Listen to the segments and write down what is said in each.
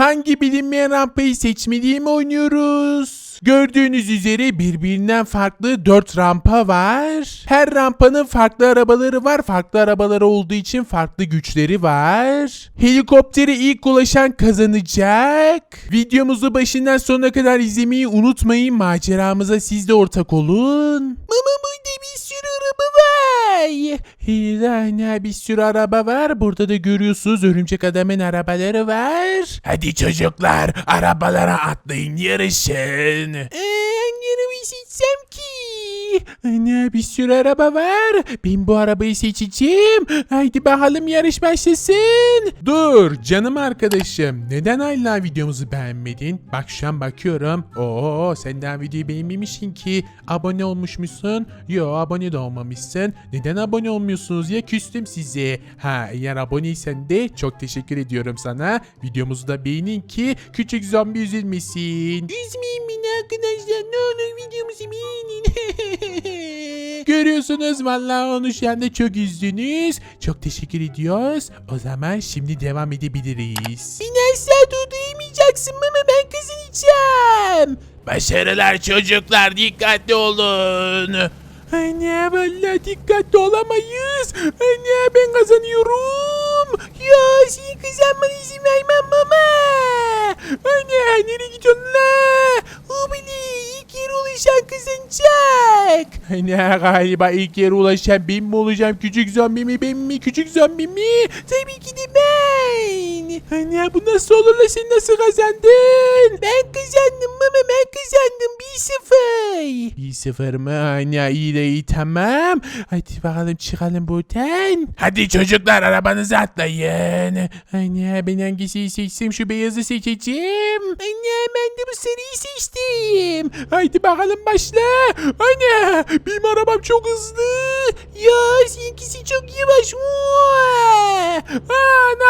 hangi bilinmeyen rampayı seçmediğimi oynuyoruz. Gördüğünüz üzere birbirinden farklı 4 rampa var. Her rampanın farklı arabaları var. Farklı arabaları olduğu için farklı güçleri var. Helikoptere ilk ulaşan kazanacak. Videomuzu başından sonuna kadar izlemeyi unutmayın. Maceramıza siz de ortak olun. Mama bir sürü araba var. Yani bir sürü araba var. Burada da görüyorsunuz örümcek adamın arabaları var. Hadi çocuklar arabalara atlayın yarışın. hangi arabayı seçsem ki? Ana bir sürü araba var. Ben bu arabayı seçeceğim. Haydi bakalım yarış başlasın. Dur canım arkadaşım. Neden hala videomuzu beğenmedin? Bak şu an bakıyorum. Oo sen daha videoyu beğenmemişsin ki. Abone olmuşmuşsun. Yo abone de olmamışsın. Neden abone olmuyorsunuz ya küstüm size. Ha eğer aboneysen de çok teşekkür ediyorum sana. Videomuzu da beğenin ki küçük zombi üzülmesin. Üzmeyin beni arkadaşlar ne olur videomuzu beğenin. Görüyorsunuz vallahi onu şu anda çok üzdünüz. Çok teşekkür ediyoruz. O zaman şimdi devam edebiliriz. Beni asla durduramayacaksın ama ben kazanacağım. Başarılar çocuklar dikkatli olun. Anne valla dikkatli olamayız. Anne ben kazanıyorum. Ya senin kazanmana izin vermem mama. Anne nereye gidiyorsun la? Ubili ilk yere ulaşan kazanacak. Anne galiba ilk yere ulaşan ben mi olacağım? Küçük zombi mi ben mi? Küçük zombi mi? Tabii ki de ben. Anne bu nasıl olur la sen nasıl kazandın? Ben kazandım mama ben kazandım 1-0. 1-0 mı? Anne iyi de iyi tamam. Hadi bakalım çıkalım buradan. Hadi çocuklar arabanıza atlayın. Anne ben hangisiyi seçsem şu beyazı seçeceğim. Anne ben de bu sarıyı seçtim. Haydi bakalım başla. Anne benim arabam çok hızlı. Ya seninkisi çok yavaş. Aa, ne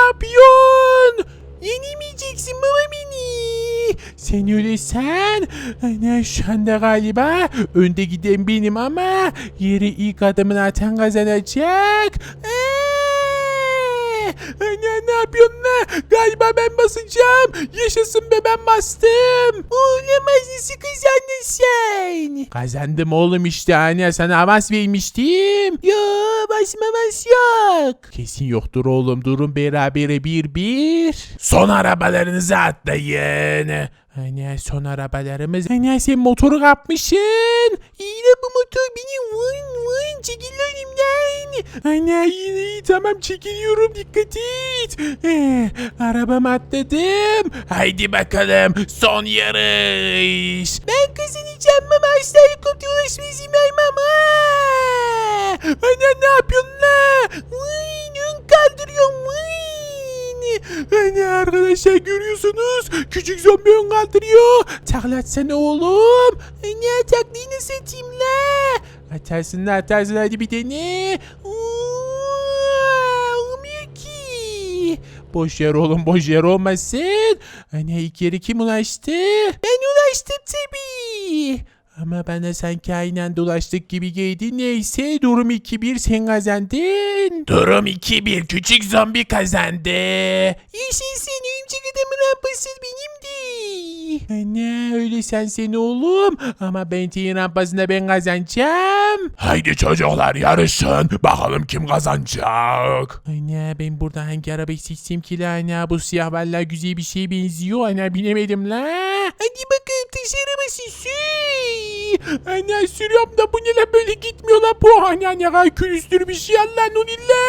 yapıyorsun? Yenemeyeceksin baba beni. Sen öyle sen. Anda galiba önde giden benim ama yeri ilk adımını atan kazanacak. Aa! Ana ne yapıyorsun lan? Galiba ben basacağım. Yaşasın be ben bastım. Olamaz nasıl kazandın sen? Kazandım oğlum işte anne sana avans vermiştim. Yo basmaması yok. Kesin yoktur oğlum durun berabere bir bir. Son arabalarınızı atlayın. Anne son arabalarımız. Anne sen motoru kapmışsın. İyi bu motor beni vın vın çekil önümden. Anne iyi iyi tamam çekiliyorum dikkat et. Eh, arabamı atladım. Haydi bakalım son yarış. Ben kazanacağım ama asla ulaşmayı vermem. Aa! Anne ne yapıyorsun la? Vın kaldırıyorum vın. Hani arkadaşlar görüyorsunuz. Küçük zombi ön kaldırıyor. Taklatsana oğlum. Ne taklayı nasıl atayım la? Atarsın la atarsın hadi bir. Aa, Olmuyor ki. Boş yer oğlum boş yer olmasın. Hani ilk yeri kim ulaştı? Ben ulaştım tabii. Ama bana sanki aynen dolaştık gibi geldi. Neyse durum 2-1 sen kazandın. Durum 2-1 küçük zombi kazandı. Yaşasın örümcek adamın rampası benimdi. Anne öyle sen seni oğlum. Ama Bentley'in rampasında ben kazanacağım. Haydi çocuklar yarışın. Bakalım kim kazanacak. Anne ben burada hangi arabayı seçsem ki la anne bu siyah valla güzel bir şeye benziyor. Anne binemedim la. Hadi bakalım taş arabası sür. Anne sürüyorum da bu ne la böyle gitmiyor la bu. Anne anne kadar külüstür bir şey Allah nunilla.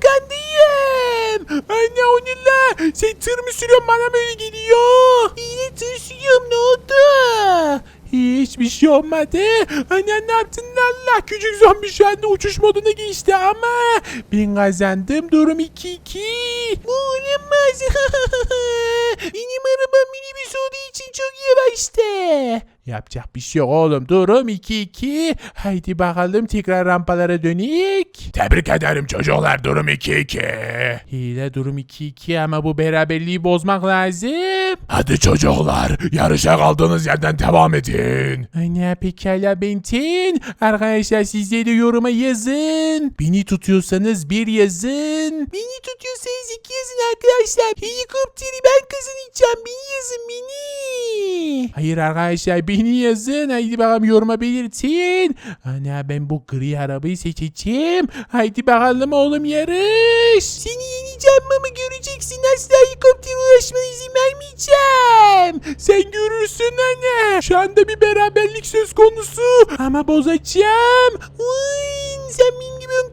Kandıyım. Anne o ne la? Sen tır mı sürüyorsun bana böyle gidiyor. Yine tır sürüyorum ne oldu? Hiçbir şey olmadı. Anne ne yaptın Allah? Küçük zombi şu anda uçuş moduna geçti ama ben kazandım. Durum 2-2. Bu olamaz. Benim arabam minibüs olduğu için çok yavaştı. Yapacak bir şey yok oğlum. Durum 2-2. Haydi bakalım tekrar rampalara dönük. Tebrik ederim çocuklar. Durum 2-2. Hile durum 2-2 ama bu beraberliği bozmak lazım. Hadi çocuklar yarışa kaldığınız yerden devam edin. Ana pekala Bentin. Arkadaşlar sizleri de yoruma yazın. Beni tutuyorsanız bir yazın. Beni tutuyorsanız iki yazın arkadaşlar. Helikopteri ben kazanacağım. Beni yazın beni. Hayır arkadaşlar beni yazın. Haydi bakalım yoruma belirtin. Ana ben bu gri arabayı seçeceğim. Haydi bakalım oğlum yarış. Seni yeneceğim ama göreceksin. Asla helikopter ulaşmana izin vermeyeceğim. Sen görürsün anne. Şu anda bir beraberlik söz konusu. Ama bozacağım. Uy, sen benim gibi ön?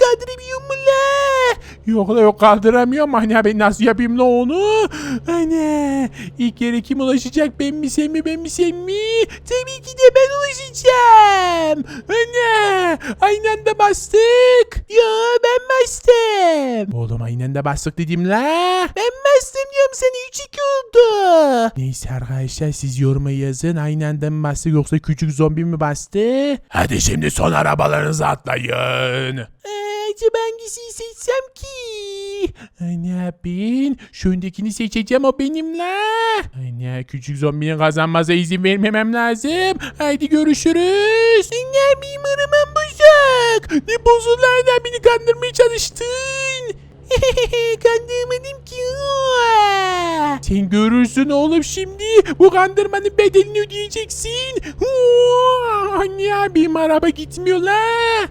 Yok yok kaldıramıyorum. Anne ben nasıl yapayım la onu? Anne ilk yere kim ulaşacak? Ben mi sen mi ben mi sen mi? Tabii ki de ben ulaşacağım. Anne aynı anda bastık. Ya ben bastım. Oğlum aynı anda bastık dedim la. Ben bastım diyorum sana 3-2 oldu. Neyse arkadaşlar siz yoruma yazın. Aynı anda mı bastı yoksa küçük zombi mi bastı? Hadi şimdi son arabalarınızı atlayın. Acaba hangisini seçsem ki? Anne bin. Şu öndekini seçeceğim o benim la. Anne küçük zombinin kazanmasına izin vermemem lazım. Haydi görüşürüz. Anne benim arabam bozuk. Ne anne beni kandırmaya çalıştın. Kandırmadım ki. Sen görürsün oğlum şimdi. Bu kandırmanın bedelini ödeyeceksin. Anne abim araba gitmiyor la.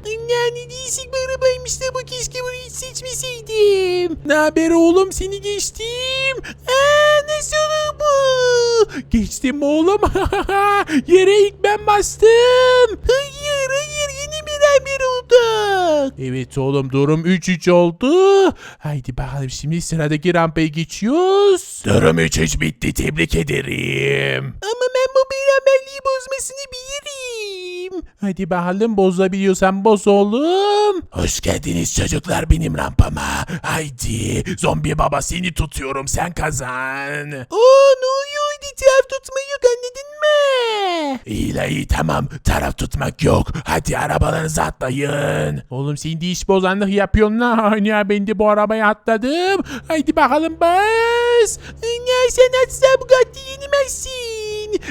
Anne ne değişik bir arabaymış da bu keşke bunu hiç seçmeseydim. Ne haber oğlum seni geçtim. Aa, nasıl olur bu? Geçtim oğlum. Yere ilk ben bastım. Hayır hayır olduk. Evet oğlum durum 3-3 oldu. Haydi bakalım şimdi sıradaki rampaya geçiyoruz. Durum 3-3 bitti tebrik ederim. Ama ben bu beraberliği bozmasını bilirim. Hadi bakalım bozabiliyorsan boz oğlum. Hoş geldiniz çocuklar benim rampama. Haydi zombi baba seni tutuyorum sen kazan. Oo ne oluyor? Taraf tutma yok anladın mı? İyi iyi tamam taraf tutmak yok. Hadi arabalarınızı atlayın. Oğlum sen de iş bozanlık yapıyorsun la. Ya ben de bu arabaya atladım. Haydi bakalım bas. Ya sen atsa Bugatti yenemezsin.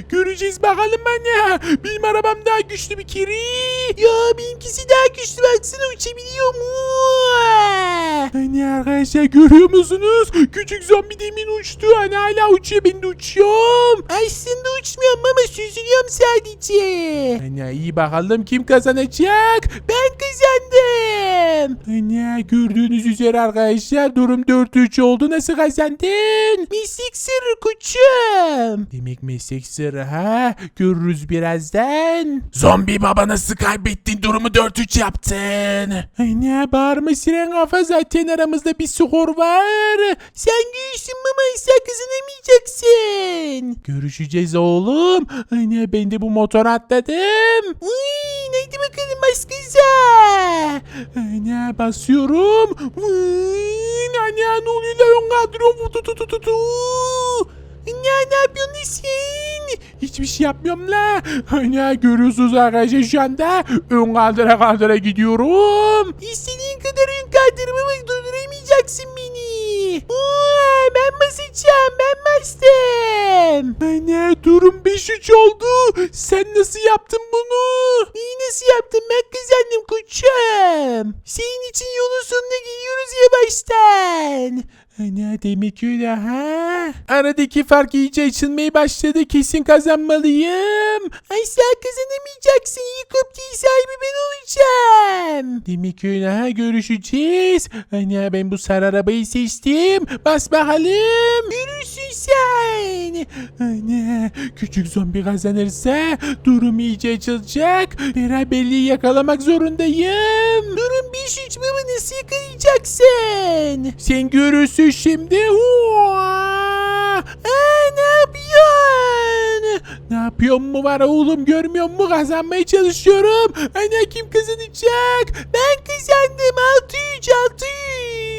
Göreceğiz bakalım anne. Benim arabam daha güçlü bir kere. Ya benimkisi daha güçlü baksana uçabiliyor mu? Hani arkadaşlar görüyor musunuz? Küçük zombi demin uçtu. Hani hala uçuyor ben de uçuyorum. Aslında uçmuyorum ama süzülüyorum sadece. Hani iyi bakalım kim kazanacak? Ben kazandım. Hani gördüğünüz üzere arkadaşlar durum 4-3 oldu. Nasıl kazandın? Meslek sırrı koçum. Demek meslek sırrı ha? Görürüz birazdan. Zombi baba nasıl kaybettin? Durumu 4-3 yaptın. Hani bağırma siren kafa zaten aramızda bir skor var. Sen güçlüsün baba sen kazanamayacaksın. Görüşeceğiz oğlum. Hani ben de bu motora atladım. Uy, neydi bakalım kıza. Hani basıyorum. Hani ne oluyor lan kadron. Tu tu tu tu tu. Ya ne yapıyorsun sen? Hiçbir şey yapmıyorum la. Hani görüyorsunuz arkadaşlar şu anda ön kaldıra kaldıra gidiyorum. İstediğin kadar ön kaldırma ama durduramayacaksın beni. Oo, ben basacağım bastım. Hani durum 5-3 oldu. Sen nasıl yaptın bunu? İyi nasıl yaptım ben kazandım koçum. Senin için yolun sonuna geliyoruz yavaştan. Ana demek öyle ha. Aradaki fark iyice açılmaya başladı. Kesin kazanmalıyım. Ay sen kazanamayacaksın. Helikopter sahibi ben olacağım. Demek öyle ha. Görüşeceğiz. Ana ben bu sarı arabayı seçtim. Bas bakalım. Görürsün sen. Ana küçük zombi kazanırsa durum iyice açılacak. Beraberliği yakalamak zorundayım. Durum 5-3 baba nasıl yakalayacaksın? Sen görürsün şimdi. Hua! Aa, ne yapıyorsun? Ne yapıyorsun mu var oğlum görmüyor mu kazanmaya çalışıyorum. Ana kim kazanacak? Ben kazandım 6-3 6-3.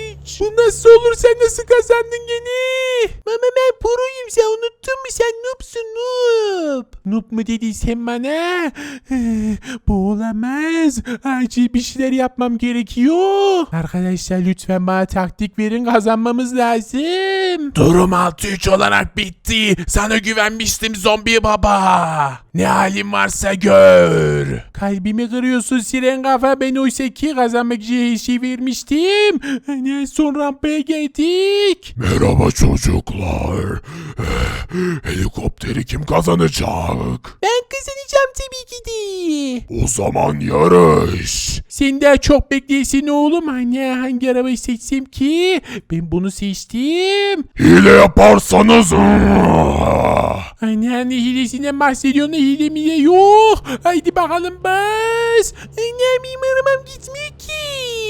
Bu nasıl olur sen nasıl kazandın gene? Mama ben proyum sen unuttun mu sen noobsun noob. Noob mu dedin sen bana? Bu olamaz. Acil bir şeyler yapmam gerekiyor. Arkadaşlar lütfen bana taktik verin kazanmamız lazım. Durum 6-3 olarak bitti. Sana güvenmiştim zombi baba. Ne halin varsa gör. Kalbimi kırıyorsun siren kafa. Ben oysa ki kazanmak için her vermiştim. Hani son rampaya geldik. Merhaba çocuklar. Helikopteri kim kazanacak? Ben kazanacağım tabii ki de. O zaman yarış. Sen daha çok bekleyesin oğlum. Anne hangi arabayı seçsem ki? Ben bunu seçtim. Hile yaparsanız... Anne anne hilesinden bahsediyorsun hile mi yok. Haydi bakalım bas. Anne benim arabam gitmiyor ki.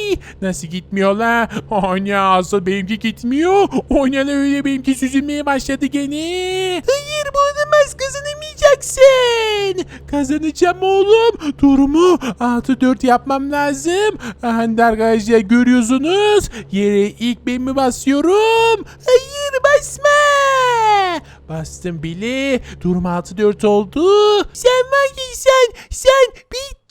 Nasıl gitmiyor la? Anne asıl benimki gitmiyor. Anne la öyle benimki süzülmeye başladı gene. Hayır bu olamaz kazanamayacaksın. Kazanacağım oğlum. Durumu 6-4 yapmam lazım. Hande arkadaşlar görüyorsunuz. Yere ilk ben mi basıyorum? Hayır basma. Bastım bile. Durum 6-4 oldu. Sen var ya sen. Sen bittin.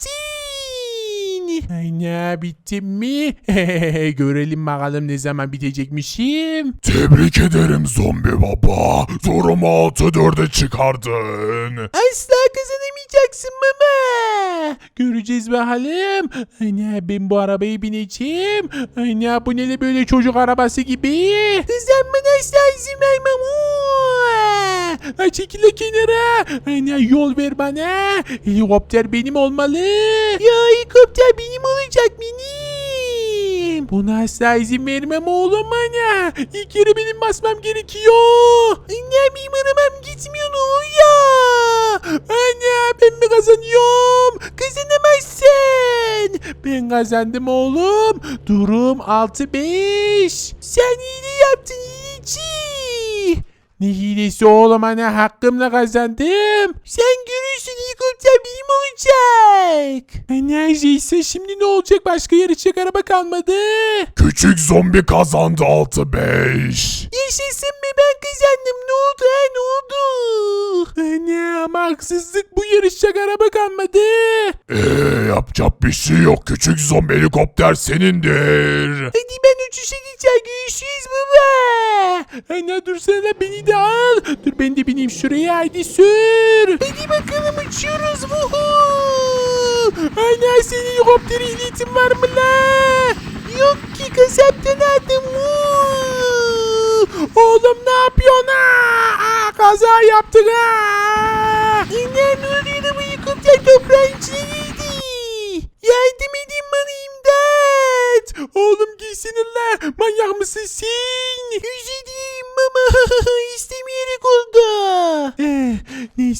Aynen bittim mi? Görelim bakalım ne zaman bitecekmişim. Tebrik ederim zombi baba. Durumu 6-4'e çıkardın. Asla kazanamayacaksın baba. Göreceğiz bakalım. Ana ben bu arabaya bineceğim. Ana bu ne böyle çocuk arabası gibi. Kazanmana asla izin vermem. Çekil kenara. Ana yol ver bana. Helikopter benim olmalı. Ya helikopter benim olacak benim. Buna asla izin vermem oğlum ana. İlk yere benim basmam gerekiyor. Anne benim arabam gitmiyor oluyor? Anne ben mi kazanıyorum? Kazanamazsın. Ben kazandım oğlum. Durum 6-5. Sen hile yaptın hileci. Ne hilesi oğlum ana hakkımla kazandım. Sen görürsün helikopter benim olacak. Enerjiyse şimdi ne olacak başka yarışacak araba kalmadı. Küçük zombi kazandı 6-5. Yaşasın be ben kazandım ne oldu ha ne oldu? Anne ama haksızlık bu yarışacak araba kalmadı. Eee yapacak bir şey yok. Küçük zombi helikopter senindir. Hadi ben uçuşa gideceğim görüşürüz baba. Anne dursana beni de al. Dur ben de bineyim şuraya hadi sür. Hadi bakalım uçuyoruz bu. Anne senin helikopteri ehliyetin var mı la? Yok ki kasaptan aldım. Oğlum ne yapıyorsun ha? Kaza yaptık ha. Oluyor bu helikopter toprağın içine girdi. Yardım edin bana imdat. Oğlum giysene la. Manyak mısın sen? Üzüldüm baba.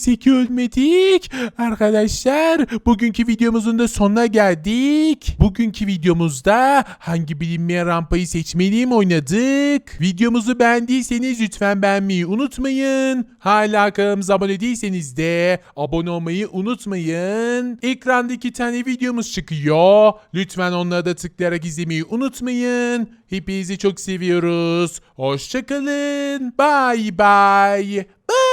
Neyse ki ölmedik. Arkadaşlar bugünkü videomuzun da sonuna geldik. Bugünkü videomuzda hangi bilinmeyen rampayı seçmeliyim oynadık. Videomuzu beğendiyseniz lütfen beğenmeyi unutmayın. Hala kanalımıza abone değilseniz de abone olmayı unutmayın. Ekranda iki tane videomuz çıkıyor. Lütfen onlara da tıklayarak izlemeyi unutmayın. Hepinizi çok seviyoruz. Hoşçakalın. Bye bye. Bye.